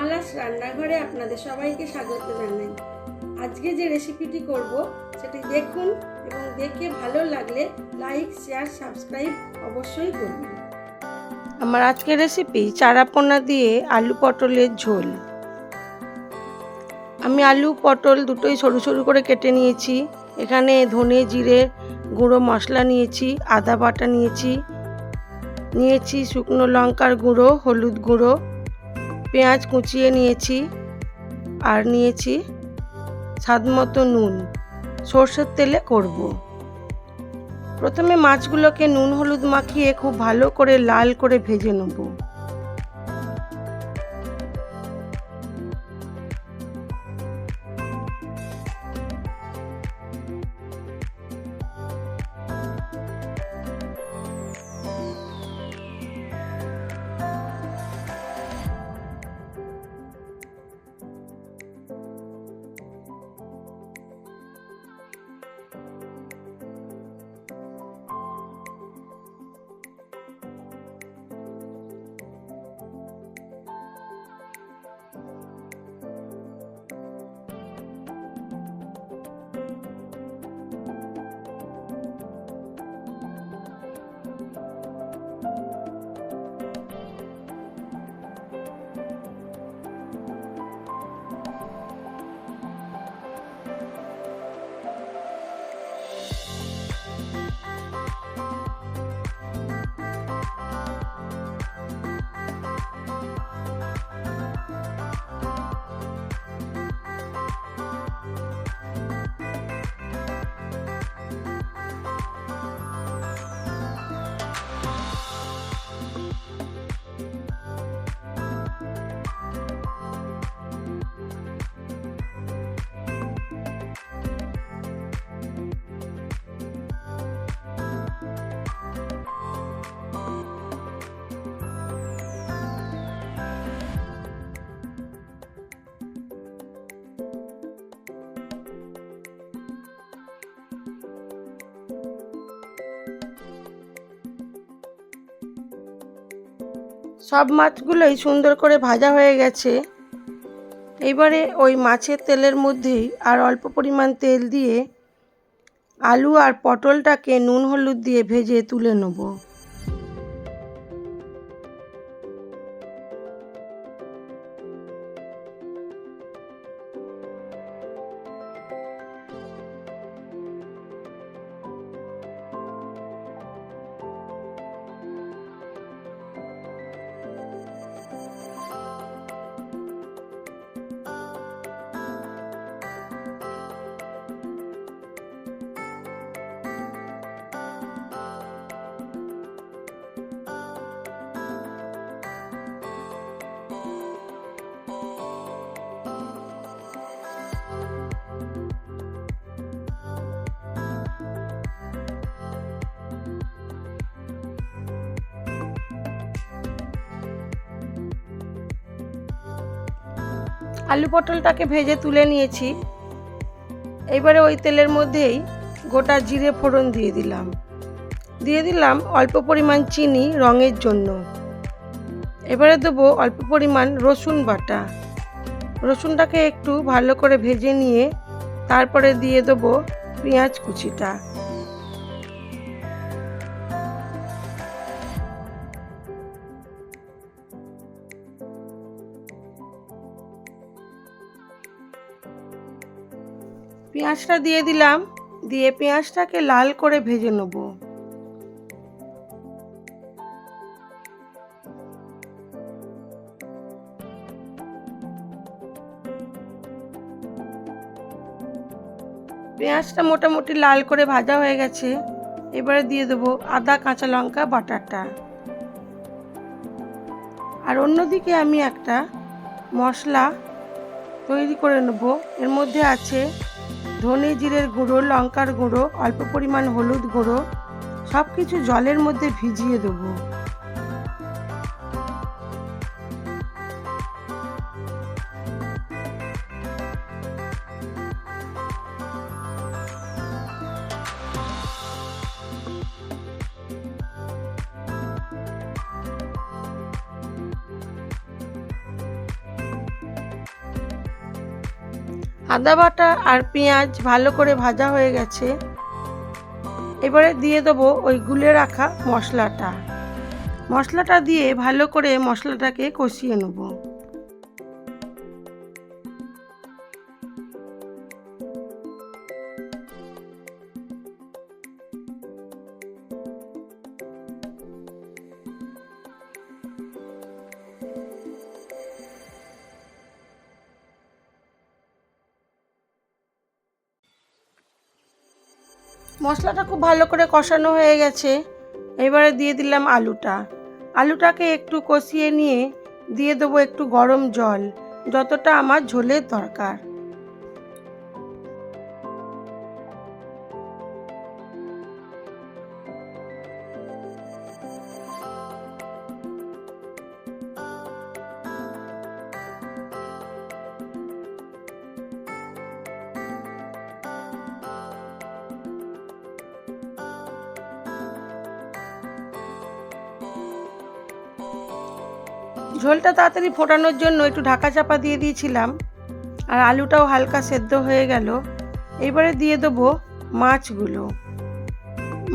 মালাস রান্নাঘরে আপনাদের সবাইকে স্বাগত জানাই। আজকে যে রেসিপিটি করব, সেটি দেখুন এবং দেখে ভালো লাগলে লাইক শেয়ার সাবস্ক্রাইব অবশ্যই করবেন। আমার আজকের রেসিপি চারাপোনা দিয়ে আলু পটলের ঝোল। আমি আলু, পটল দুটোই সরু সরু করে কেটে নিয়েছি। এখানে ধনে জিরে গুঁড়ো মশলা নিয়েছি, আদা বাটা নিয়েছি। নিয়েছি শুকনো লঙ্কার গুঁড়ো, হলুদ গুঁড়ো পেঁয়াজ কুচিয়ে নিয়েছি আর নিয়েছি স্বাদ মতো নুন। সর্ষের তেলে করব। প্রথমে মাছগুলোকে নুন হলুদ মাখিয়ে খুব ভালো করে লাল করে ভেজে নেব। you সব মাছগুলোই সুন্দর করে ভাজা হয়ে গেছে। এবারে ওই মাছের তেলের মধ্যেই আর অল্প পরিমাণ তেল দিয়ে আলু আর পটলটাকে নুন হলুদ দিয়ে ভেজে তুলে নেব। আলু পটলটাকে ভেজে তুলে নিয়েছি। এবারে ওই তেলের মধ্যেই গোটা জিরে ফোড়ন দিয়ে দিলাম। দিয়ে দিলাম অল্প পরিমাণ চিনি রঙের জন্য। এবারে দেবো অল্প পরিমাণ রসুন বাটা। রসুনটাকে একটু ভালো করে ভেজে নিয়ে তারপরে দিয়ে দেবো পেঁয়াজ কুচিটা। পেঁয়াজটা দিয়ে দিলাম, দিয়ে পেঁয়াজটাকে লাল করে ভেজে নেব। পেঁয়াজটা মোটামুটি লাল করে ভাজা হয়ে গেছে, এবারে দিয়ে দেবো আদা, কাঁচা লঙ্কা, বাটারটা। আর অন্যদিকে আমি একটা মশলা তৈরি করে নেব, এর মধ্যে আছে ধনে জিরের গুঁড়ো, লঙ্কার গুঁড়ো, অল্প পরিমাণ হলুদ গুঁড়ো সব কিছু জলের মধ্যে ভিজিয়ে দেবো। আদা বাটা আর পেঁয়াজ ভালো করে ভাজা হয়ে গেছে। এবারে দিয়ে দেবো ওই গুলে রাখা মশলাটা। মশলাটা দিয়ে ভালো করে মশলাটাকে কষিয়ে নেব। মশলাটা খুব ভালো করে কষানো হয়ে গেছে। এবারে দিয়ে দিলাম আলুটা। আলুটাকে একটু কষিয়ে নিয়ে দিয়ে দেবো একটু গরম জল, যতটা আমার ঝোলের দরকার। ঝোলটা তাড়াতাড়ি ফোটানোর জন্য একটু ঢাকা চাপা দিয়ে দিয়েছিলাম, আর আলুটাও হালকা সেদ্ধ হয়ে গেল। এবারে দিয়ে দেবো মাছগুলো।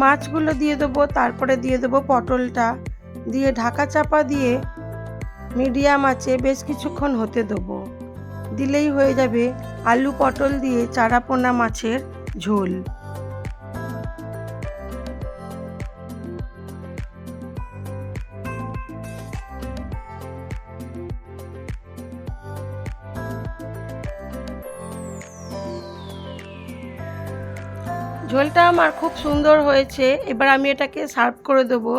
মাছগুলো দিয়ে দেবো, তারপরে দিয়ে দেবো পটলটা। দিয়ে ঢাকা চাপা দিয়ে মিডিয়াম আছে বেশ কিছুক্ষণ হতে দেবো। দিলেই হয়ে যাবে আলু পটল দিয়ে চারাপোনা মাছের ঝোল। ঝোলটা আমার খুব সুন্দর হয়েছে, এবার আমি এটাকে সার্ভ করে দেবো।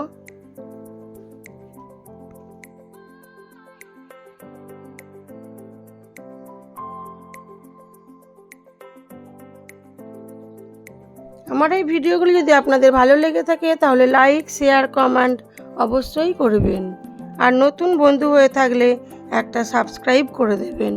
আমার এই ভিডিওগুলি যদি আপনাদের ভালো লেগে থাকে, তাহলে লাইক, শেয়ার, কমেন্ট অবশ্যই করবেন। আর নতুন বন্ধু হয়ে থাকলে একটা সাবস্ক্রাইব করে দেবেন।